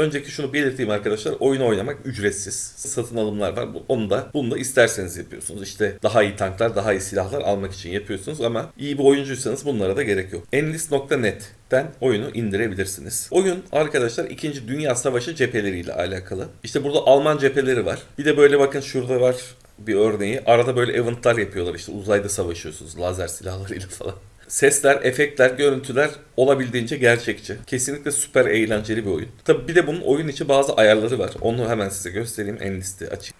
Önceki şunu belirteyim arkadaşlar. Oyunu oynamak ücretsiz. Satın alımlar var. Onu da bunu da isterseniz yapıyorsunuz. İşte daha iyi tanklar, daha iyi silahlar almak için yapıyorsunuz ama iyi bir oyuncuysanız bunlara da gerek yok. Enlist.net'ten oyunu indirebilirsiniz. Oyun arkadaşlar 2. Dünya Savaşı cepheleriyle alakalı. İşte burada Alman cepheleri var. Bir de böyle bakın şurada var bir örneği. Arada böyle eventlar yapıyorlar işte uzayda savaşıyorsunuz lazer silahlarıyla falan. Sesler, efektler, görüntüler olabildiğince gerçekçi. Kesinlikle süper eğlenceli bir oyun. Tabi bir de bunun oyun içi bazı ayarları var. Onu hemen size göstereyim. En liste açayım.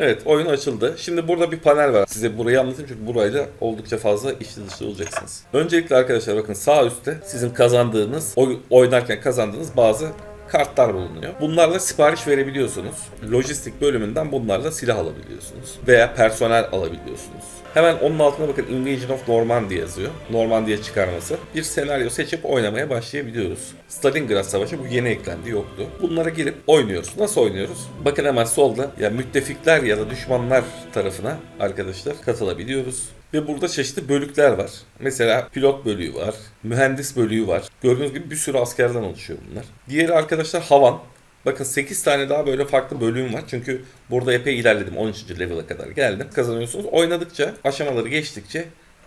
Evet oyun açıldı. Şimdi burada bir panel var. Size burayı anlatayım çünkü burayla oldukça fazla içli dışlı olacaksınız. Öncelikle arkadaşlar bakın sağ üstte sizin kazandığınız, oy- oynarken kazandığınız bazı kartlar bulunuyor. Bunlarla sipariş verebiliyorsunuz. Lojistik bölümünden bunlarla silah alabiliyorsunuz. Veya personel alabiliyorsunuz. Hemen onun altına bakın Invasion of Normandy yazıyor. Normandiya çıkarması. Bir senaryo seçip oynamaya başlayabiliyoruz. Stalingrad Savaşı bu yeni eklendi yoktu. Bunlara girip oynuyoruz. Nasıl oynuyoruz? Bakın hemen solda ya müttefikler ya da düşmanlar tarafına arkadaşlar katılabiliyoruz. Ve burada çeşitli bölükler var. Mesela pilot bölüğü var, mühendis bölüğü var. Gördüğünüz gibi bir sürü askerden oluşuyor bunlar. Diğeri arkadaşlar havan. Bakın 8 tane daha böyle farklı bölüm var. Çünkü burada epey ilerledim. 13. level'a kadar geldim. Kazanıyorsunuz. Oynadıkça, aşamaları geçtikçe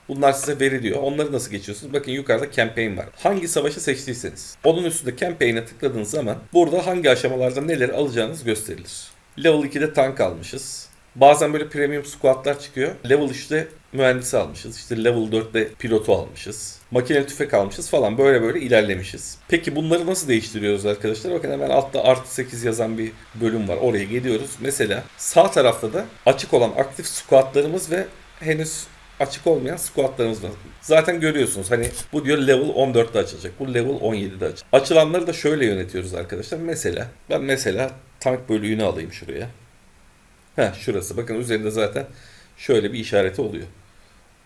bunlar size veriliyor. Onları nasıl geçiyorsunuz? Bakın yukarıda campaign var. Hangi savaşı seçtiyseniz. Onun üstünde campaign'e tıkladığınız zaman burada hangi aşamalarda neleri alacağınız gösterilir. Level 2'de tank almışız. Bazen böyle premium squadlar çıkıyor. Level 3'te mühendisi almışız. İşte level 4'te pilotu almışız. Makineli tüfek almışız falan böyle böyle ilerlemişiz. Peki bunları nasıl değiştiriyoruz arkadaşlar? Bakın hemen altta artı 8 yazan bir bölüm var. Oraya geliyoruz. Mesela sağ tarafta da açık olan aktif squadlarımız ve henüz açık olmayan squadlarımız var. Zaten görüyorsunuz hani bu diyor level 14'te açılacak. Bu level 17'de açılacak. Açılanları da şöyle yönetiyoruz arkadaşlar. Mesela ben mesela tank bölüğünü alayım şuraya. Heh şurası. Bakın üzerinde zaten şöyle bir işareti oluyor.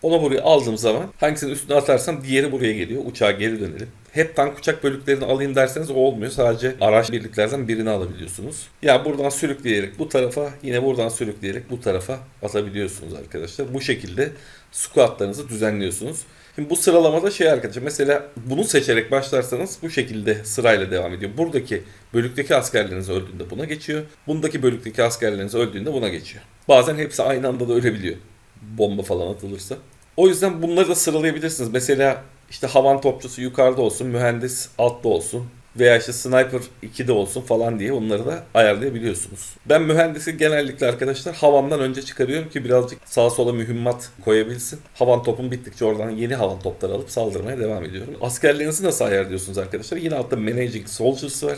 Onu buraya aldığım zaman hangisinin üstüne atarsam diğeri buraya geliyor. Uçağa geri dönelim. Hep tank uçak bölüklerini alayım derseniz o olmuyor. Sadece araç birliklerden birini alabiliyorsunuz. Ya buradan sürükleyerek bu tarafa yine buradan sürükleyerek bu tarafa atabiliyorsunuz arkadaşlar. Bu şekilde squatlarınızı düzenliyorsunuz. Şimdi bu sıralamada şey arkadaşlar mesela bunu seçerek başlarsanız bu şekilde sırayla devam ediyor. Buradaki bölükteki askerleriniz öldüğünde buna geçiyor. Bundaki bölükteki askerleriniz öldüğünde buna geçiyor. Bazen hepsi aynı anda da ölebiliyor. Bomba falan atılırsa. O yüzden bunları da sıralayabilirsiniz. Mesela işte havan topçusu yukarıda olsun, mühendis altta olsun veya işte sniper 2'de olsun falan diye onları da ayarlayabiliyorsunuz. Ben mühendisi genellikle arkadaşlar havandan önce çıkarıyorum ki birazcık sağa sola mühimmat koyabilsin. Havan topum bittikçe oradan yeni havan topları alıp saldırmaya devam ediyorum. Askerlerinizi nasıl ayarlıyorsunuz arkadaşlar? Yine altta managing soldiers var.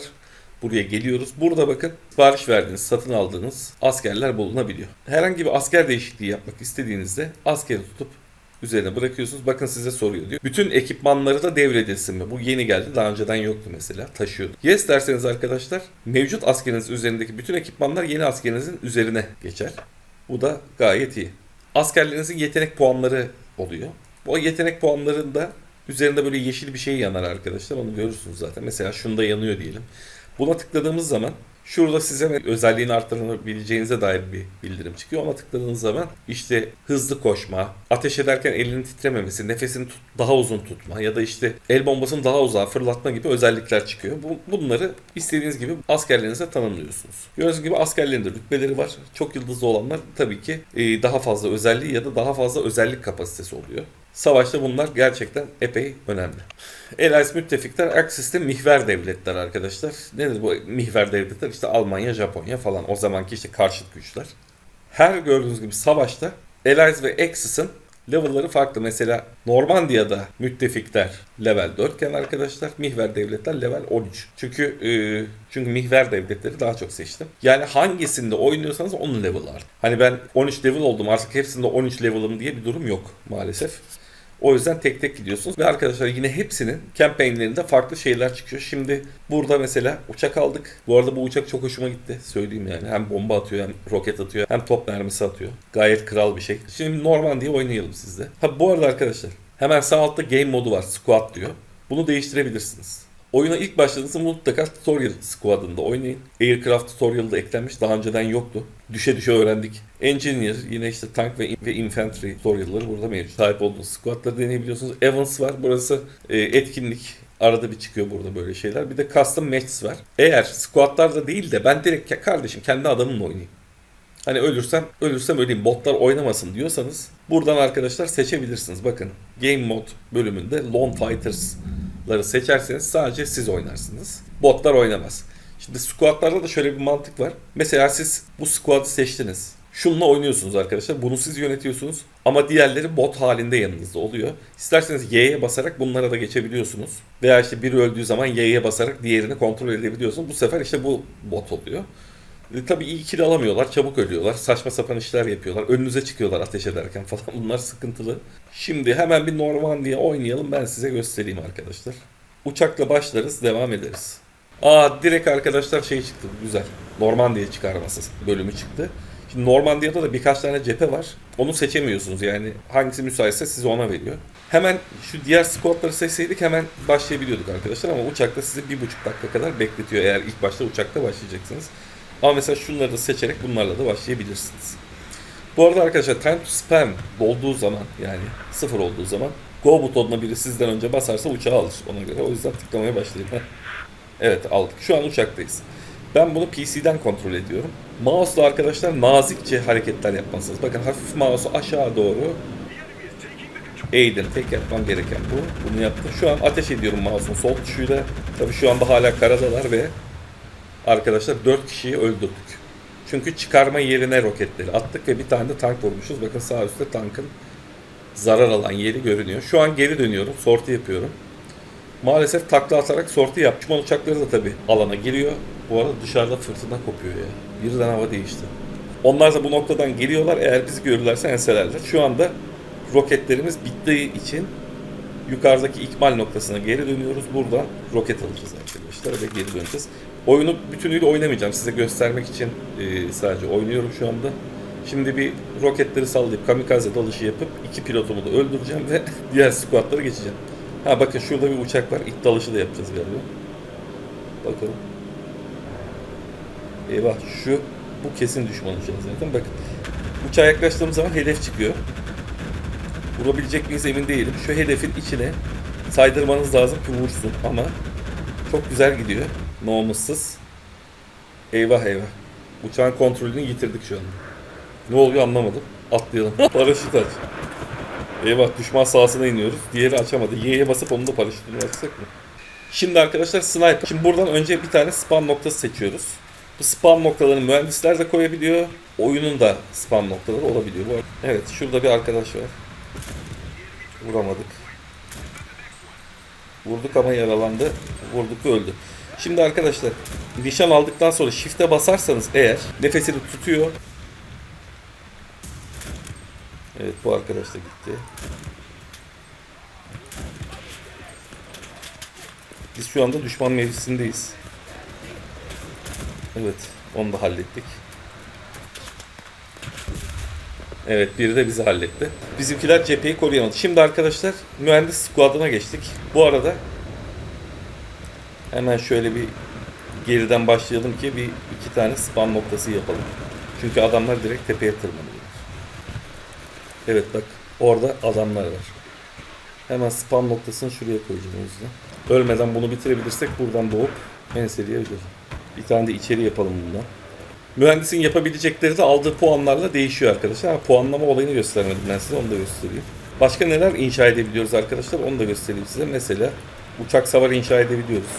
Buraya geliyoruz. Burada bakın sipariş verdiğiniz, satın aldığınız askerler bulunabiliyor. Herhangi bir asker değişikliği yapmak istediğinizde askeri tutup üzerine bırakıyorsunuz. Bakın size soruyor diyor. Bütün ekipmanları da devredilsin mi? Bu yeni geldi. Daha önceden yoktu mesela. Taşıyordu. Yes derseniz arkadaşlar mevcut askeriniz üzerindeki bütün ekipmanlar yeni askerinizin üzerine geçer. Bu da gayet iyi. Askerlerinizin yetenek puanları oluyor. Bu yetenek puanlarında üzerinde böyle yeşil bir şey yanar arkadaşlar. Onu görürsünüz zaten. Mesela şunda yanıyor diyelim. Buna tıkladığımız zaman şurada size özelliğini arttırabileceğinize dair bir bildirim çıkıyor. Ona tıkladığınız zaman işte hızlı koşma, ateş ederken elinin titrememesi, nefesini tut- daha uzun tutma ya da işte el bombasını daha uzağa fırlatma gibi özellikler çıkıyor. Bu, bunları istediğiniz gibi askerlerinize tanımlıyorsunuz. Gördüğünüz gibi askerlerin de rütbeleri var. Çok yıldızlı olanlar tabii ki e, daha fazla özelliği ya da daha fazla özellik kapasitesi oluyor. Savaşta bunlar gerçekten epey önemli. Allies müttefikler Aksis'te mihver devletler arkadaşlar. Nedir bu mihver devletler? İşte Almanya, Japonya falan. O zamanki işte karşıt güçler. Her gördüğünüz gibi savaşta Allies ve Axis'in level'ları farklı. Mesela Normandiya'da müttefikler level 4 iken arkadaşlar mihver devletler level 13. Çünkü e, çünkü mihver devletleri daha çok seçtim. Yani hangisinde oynuyorsanız onun level. Hani ben 13 level oldum artık hepsinde 13 level'ım diye bir durum yok maalesef. O yüzden tek tek gidiyorsunuz. Ve arkadaşlar yine hepsinin campaignlerinde farklı şeyler çıkıyor. Şimdi burada mesela uçak aldık. Bu arada bu uçak çok hoşuma gitti. Söyleyeyim yani. Hem bomba atıyor hem roket atıyor hem top mermisi atıyor. Gayet kral bir şey. Şimdi Normandiya oynayalım sizde. Ha bu arada arkadaşlar hemen sağ altta game modu var. Squad diyor. Bunu değiştirebilirsiniz. Oyuna ilk başladığınızda mutlaka tutorial squad'ında oynayın. Aircraft tutorial da eklenmiş. Daha önceden yoktu. Düşe düşe öğrendik. Engineer yine işte tank ve, ve infantry tutorial'ları burada mevcut. Sahip olduğunuz squad'ları deneyebiliyorsunuz. Evans var. Burası e, etkinlik Arada bir çıkıyor burada böyle şeyler. Bir de custom matches var. Eğer squadlarda değil de ben direkt "Ya kardeşim kendi adamımla oynayayım. Hani ölürsem ölürsem öleyim botlar oynamasın diyorsanız buradan arkadaşlar seçebilirsiniz. Bakın Game Mode bölümünde Lone Fighters'ları seçerseniz sadece siz oynarsınız. Botlar oynamaz. Şimdi squadlarda da şöyle bir mantık var. Mesela siz bu squad'ı seçtiniz. Şununla oynuyorsunuz arkadaşlar. Bunu siz yönetiyorsunuz. Ama diğerleri bot halinde yanınızda oluyor. İsterseniz Y'ye basarak bunlara da geçebiliyorsunuz. Veya işte biri öldüğü zaman Y'ye basarak diğerini kontrol edebiliyorsunuz. Bu sefer işte bu bot oluyor. E, tabii iyi kill alamıyorlar, çabuk ölüyorlar, saçma sapan işler yapıyorlar, önünüze çıkıyorlar ateş ederken falan bunlar sıkıntılı. Şimdi hemen bir Normandiya oynayalım ben size göstereyim arkadaşlar. Uçakla başlarız, devam ederiz. Aa direkt arkadaşlar şey çıktı, güzel. Normandiya çıkarması bölümü çıktı. Şimdi Normandiya'da da birkaç tane cephe var. Onu seçemiyorsunuz yani hangisi müsaitse size ona veriyor. Hemen şu diğer squadları seçseydik hemen başlayabiliyorduk arkadaşlar ama uçakta sizi bir buçuk dakika kadar bekletiyor eğer ilk başta uçakta başlayacaksınız. Ama mesela şunları da seçerek bunlarla da başlayabilirsiniz. Bu arada arkadaşlar time to spam dolduğu zaman yani sıfır olduğu zaman go butonuna biri sizden önce basarsa uçağı alır ona göre. O yüzden tıklamaya başlayın. Heh. Evet aldık. Şu an uçaktayız. Ben bunu PC'den kontrol ediyorum. Mouse'la arkadaşlar nazikçe hareketler yapmalısınız. Bakın hafif mouse'u aşağı doğru eğdim. Tek yapmam gereken bu. Bunu yaptım. Şu an ateş ediyorum mouse'un sol tuşuyla. Tabii şu anda hala karadalar ve arkadaşlar 4 kişiyi öldürdük. Çünkü çıkarma yerine roketleri attık ve bir tane de tank vurmuşuz. Bakın sağ üstte tankın zarar alan yeri görünüyor. Şu an geri dönüyorum. Sorti yapıyorum. Maalesef takla atarak sorti yap. Düşman uçakları da tabii alana giriyor. Bu arada dışarıda fırtına kopuyor ya. Birden hava değişti. Onlar da bu noktadan geliyorlar. Eğer bizi görürlerse enselerler. Şu anda roketlerimiz bittiği için yukarıdaki ikmal noktasına geri dönüyoruz. Buradan roket alacağız arkadaşlar ve geri döneceğiz. Oyunu bütünüyle oynamayacağım. Size göstermek için e, sadece oynuyorum şu anda. Şimdi bir roketleri sallayıp kamikaze dalışı yapıp iki pilotumu da öldüreceğim ve diğer squadlara geçeceğim. Ha bakın şurada bir uçak var. İlk dalışı da yapacağız galiba. Bakalım. Eyvah şu bu kesin düşman uçağı zaten. Bakın uçağa yaklaştığım zaman hedef çıkıyor. Vurabilecek miyiz emin değilim. Şu hedefin içine saydırmanız lazım ki vursun ama çok güzel gidiyor. Nomussuz. Eyvah eyvah. Uçağın kontrolünü yitirdik şu anda. Ne oluyor anlamadım. Atlayalım. Paraşüt aç. Eyvah düşman sahasına iniyoruz. Diğeri açamadı. Y'ye basıp onu da paraşütünü açsak mı? Şimdi arkadaşlar sniper. Şimdi buradan önce bir tane spam noktası seçiyoruz. Bu spam noktalarını mühendisler de koyabiliyor. Oyunun da spam noktaları olabiliyor. Bu arada- Evet şurada bir arkadaş var. Vuramadık. Vurduk ama yaralandı. Vurduk öldü. Şimdi arkadaşlar nişan aldıktan sonra shift'e basarsanız eğer nefesini tutuyor. Evet bu arkadaş da gitti. Biz şu anda düşman mevkisindeyiz. Evet onu da hallettik. Evet biri de bizi halletti. Bizimkiler cepheyi koruyamadı. Şimdi arkadaşlar mühendis squad'ına geçtik. Bu arada hemen şöyle bir geriden başlayalım ki bir iki tane spam noktası yapalım. Çünkü adamlar direkt tepeye tırmanıyor. Evet bak orada adamlar var. Hemen spam noktasını şuraya koyacağım o. Ölmeden bunu bitirebilirsek buradan doğup enseleyebiliriz. Bir tane de içeri yapalım bundan. Mühendisin yapabilecekleri de aldığı puanlarla değişiyor arkadaşlar. Ha, puanlama olayını göstermedim ben size onu da göstereyim. Başka neler inşa edebiliyoruz arkadaşlar onu da göstereyim size. Mesela uçak savar inşa edebiliyoruz.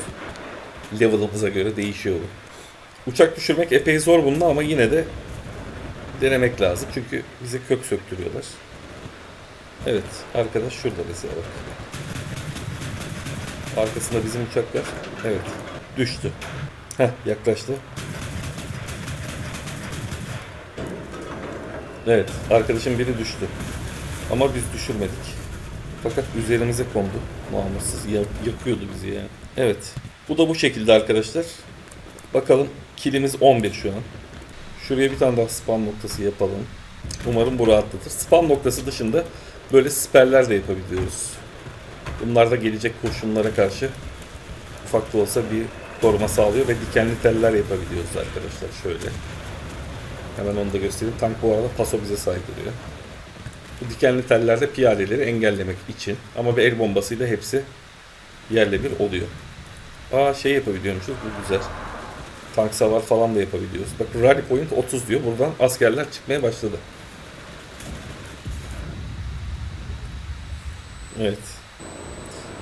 Level'ımıza göre değişiyor bu. Uçak düşürmek epey zor bununla ama yine de denemek lazım. Çünkü bize kök söktürüyorlar. Evet arkadaş şurada mesela bak. Arkasında bizim uçak var. Evet düştü. Heh yaklaştı. Evet, arkadaşım biri düştü. Ama biz düşürmedik. Fakat üzerimize kondu. Namussuz ya- yakıyordu bizi ya. Evet, bu da bu şekilde arkadaşlar. Bakalım kilimiz 11 şu an. Şuraya bir tane daha spam noktası yapalım. Umarım bu rahatlatır. Spam noktası dışında böyle siperler de yapabiliyoruz. Bunlar da gelecek kurşunlara karşı ufak da olsa bir koruma sağlıyor ve dikenli teller yapabiliyoruz arkadaşlar şöyle. Hemen onu da göstereyim. Tank bu arada paso bize saydırıyor. Bu dikenli tellerde piyadeleri engellemek için ama bir el bombasıyla hepsi yerle bir oluyor. Aa şey yapabiliyormuşuz bu güzel. Tank savar falan da yapabiliyoruz. Bak rally point 30 diyor. Buradan askerler çıkmaya başladı. Evet.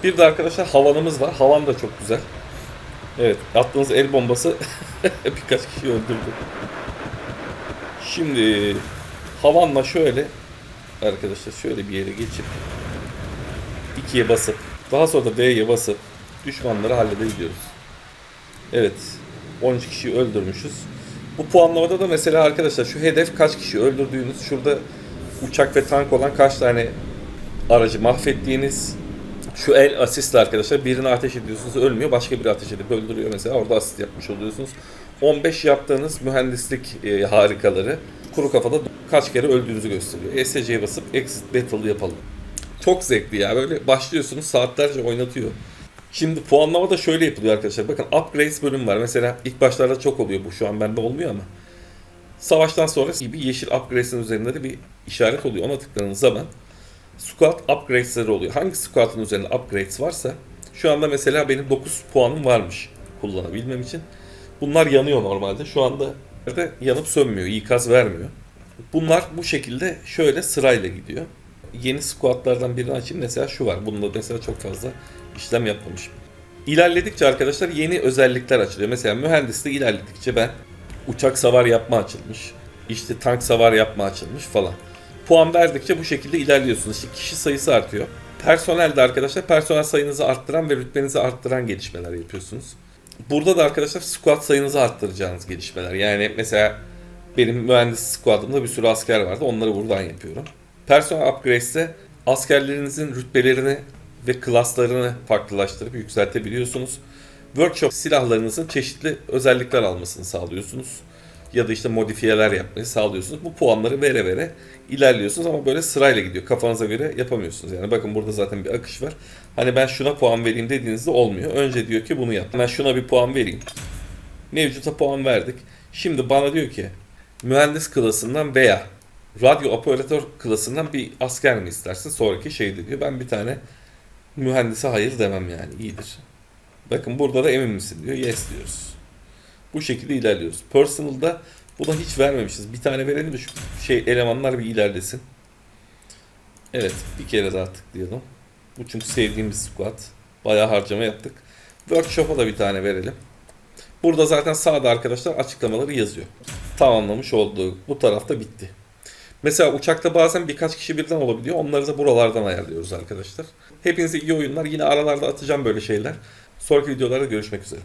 Bir de arkadaşlar havanımız var. Havan da çok güzel. Evet. Attığınız el bombası birkaç kişi öldürdü. Şimdi havanla şöyle arkadaşlar şöyle bir yere geçip ikiye basıp daha sonra da D'ye basıp düşmanları halledebiliyoruz. Evet. 13 kişiyi öldürmüşüz. Bu puanlamada da mesela arkadaşlar şu hedef kaç kişi öldürdüğünüz şurada uçak ve tank olan kaç tane aracı mahvettiğiniz şu el asistle arkadaşlar birini ateş ediyorsunuz ölmüyor başka biri ateş edip öldürüyor mesela orada asist yapmış oluyorsunuz. 15 yaptığınız mühendislik e, harikaları kuru kafada kaç kere öldüğünüzü gösteriyor. ESC'ye basıp exit battle yapalım. Çok zevkli ya böyle başlıyorsunuz saatlerce oynatıyor. Şimdi puanlama da şöyle yapılıyor arkadaşlar. Bakın upgrades bölüm var. Mesela ilk başlarda çok oluyor bu. Şu an bende olmuyor ama. Savaştan sonra gibi yeşil upgrades'in üzerinde de bir işaret oluyor. Ona tıkladığınız zaman squad upgrades'leri oluyor. Hangi squad'ın üzerinde upgrades varsa şu anda mesela benim 9 puanım varmış kullanabilmem için. Bunlar yanıyor normalde. Şu anda da yanıp sönmüyor. ikaz vermiyor. Bunlar bu şekilde şöyle sırayla gidiyor. Yeni squadlardan birini açayım. Mesela şu var. Bunda mesela çok fazla işlem yapmamışım. İlerledikçe arkadaşlar yeni özellikler açılıyor. Mesela mühendislik ilerledikçe ben uçak savar yapma açılmış. işte tank savar yapma açılmış falan. Puan verdikçe bu şekilde ilerliyorsunuz. İşte kişi sayısı artıyor. Personelde arkadaşlar personel sayınızı arttıran ve rütbenizi arttıran gelişmeler yapıyorsunuz. Burada da arkadaşlar squad sayınızı arttıracağınız gelişmeler. Yani mesela benim mühendis squadımda bir sürü asker vardı. Onları buradan yapıyorum. Personel upgrades'te askerlerinizin rütbelerini ve klaslarını farklılaştırıp yükseltebiliyorsunuz. Workshop silahlarınızın çeşitli özellikler almasını sağlıyorsunuz. Ya da işte modifiyeler yapmayı sağlıyorsunuz. Bu puanları vere vere ilerliyorsunuz ama böyle sırayla gidiyor. Kafanıza göre yapamıyorsunuz. Yani bakın burada zaten bir akış var. Hani ben şuna puan vereyim dediğinizde olmuyor. Önce diyor ki bunu yap. Ben şuna bir puan vereyim. Mevcuta puan verdik. Şimdi bana diyor ki mühendis klasından veya radyo operatör klasından bir asker mi istersin? Sonraki şeydi diyor. Ben bir tane mühendise hayır demem yani iyidir. Bakın burada da emin misin diyor. Yes diyoruz. Bu şekilde ilerliyoruz. Personal'da buna hiç vermemişiz. Bir tane verelim de şu şey elemanlar bir ilerlesin. Evet bir kere daha tıklayalım. Bu çünkü sevdiğimiz squad. Bayağı harcama yaptık. Workshop'a da bir tane verelim. Burada zaten sağda arkadaşlar açıklamaları yazıyor. Tamamlamış olduğu bu tarafta bitti. Mesela uçakta bazen birkaç kişi birden olabiliyor. Onları da buralardan ayarlıyoruz arkadaşlar. Hepinize iyi oyunlar. Yine aralarda atacağım böyle şeyler. Sonraki videolarda görüşmek üzere.